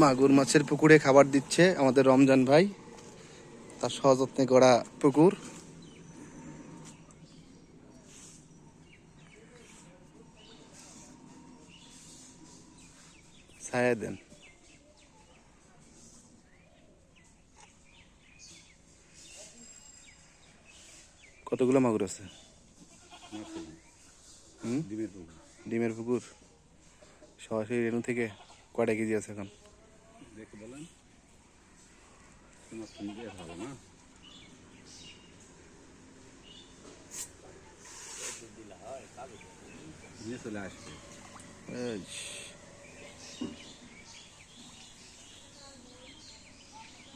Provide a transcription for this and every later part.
মাগুর মাছের পুকুরে খাবার দিচ্ছে আমাদের রমজান ভাই। তার সযত্নে গড়া পুকুর। ছায়া দেন। কতগুলো মাগুর আছে? ডিমের পুকুর। ডিমের পুকুর। সরাসরি রেণু থেকে কয়টা কেজি আছে এখন? দেখে বলেন। তোমার নিজে ভালো না? চলে আসবে।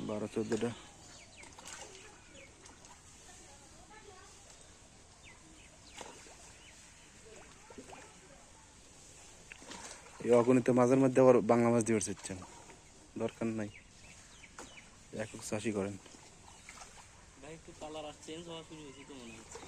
বারো চোদ্দটা। এই অগণিত মাঝের মধ্যে আবার বাংলা মাছ দিয়ে চাচ্ছেন দরকার নাই। একক চাষি করেন। ভাই একটু কালার আর চেঞ্জ হওয়া শুরু হয়েছে তো মনে হচ্ছে।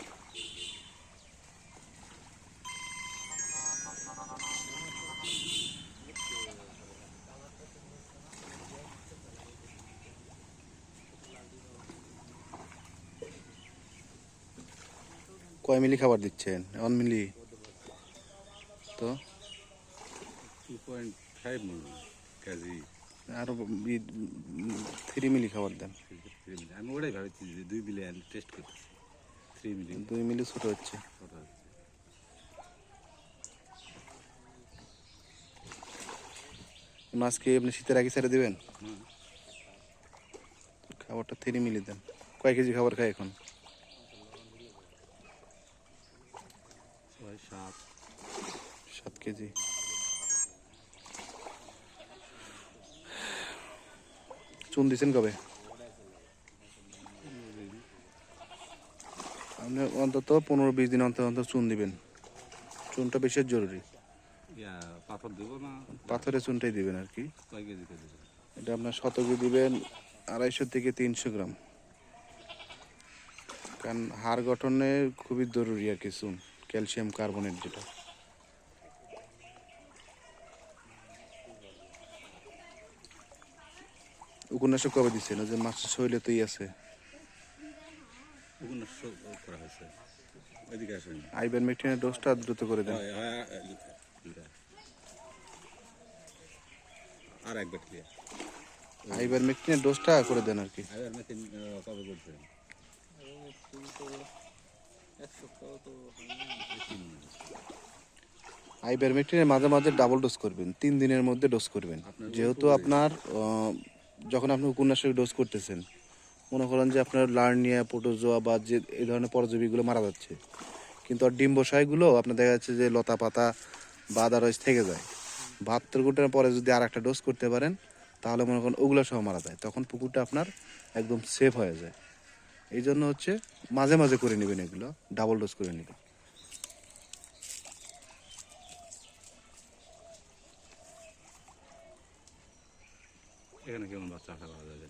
কয় মিলি খাবার দিচ্ছেন? One ml? তো? Two point five kg. আরও থ্রি মিলি খাবার দেন। আমি ওটাই ভাবছি যে দুই মিলি আমি টেস্ট করতেছি থ্রি মিলি। দুই মিলি ছোট হচ্ছে। ছোট হচ্ছে। মাছকে আপনি শীতের আগে ছেড়ে দিবেন। খাবারটা থ্রি মিলি দেন। কয় কেজি খাবার খায় এখন? সাত। সাত কেজি। চুন দিছেন কবে? আপনি অন্তত পনেরো বিশ দিন অন্তর অন্তর চুন দিবেন। চুনটা বেশি জরুরি। পাথর চুনটাই দিবেন আর কি। এটা আপনার শতকে দিবেন আড়াইশো থেকে তিনশো গ্রাম। কারণ হাড় গঠনে খুবই জরুরি আর কি চুন ক্যালসিয়াম কার্বনেট যেটা। উপন্যাসক কবে দিচ্ছেন যে মাছের শরীরে তোই আছে? সব করা হয়েছে। আসেন। আইবেন মেকটিনের ডোজটা দ্রুত করে দেন। আর একবার ক্লিয়ার আইবার মেকটিনের ডোজটা করে দেন আর কি। আবার মেশিন কবে করছেন আইবার মেকটিনের মাঝে মাঝে ডাবল ডোজ করবেন তিন দিনের মধ্যে ডোজ করবেন। যেহেতু আপনার যখন আপনি উপন্যাসের ডোজ করতেছেন, মনে করেন যে আপনার লার্নিয়া পোটোজোয়া বা যে এই ধরনের পরজীবীগুলো মারা যাচ্ছে। কিন্তু আর ডিম্বসাইগুলো আপনার দেখা যাচ্ছে যে লতা পাতা বা আদারস থেকে যায়। বাহাত্তর ঘণ্টার পরে যদি আর একটা ডোজ করতে পারেন, তাহলে মনে করেন ওগুলো সহ মারা যায়। তখন পুকুরটা আপনার একদম সেফ হয়ে যায়। এই জন্য হচ্ছে মাঝে মাঝে করে নেবেন এগুলো ডাবল ডোজ করে নেবেন। এখানে কেমন বাচ্চা আশা করা যাবে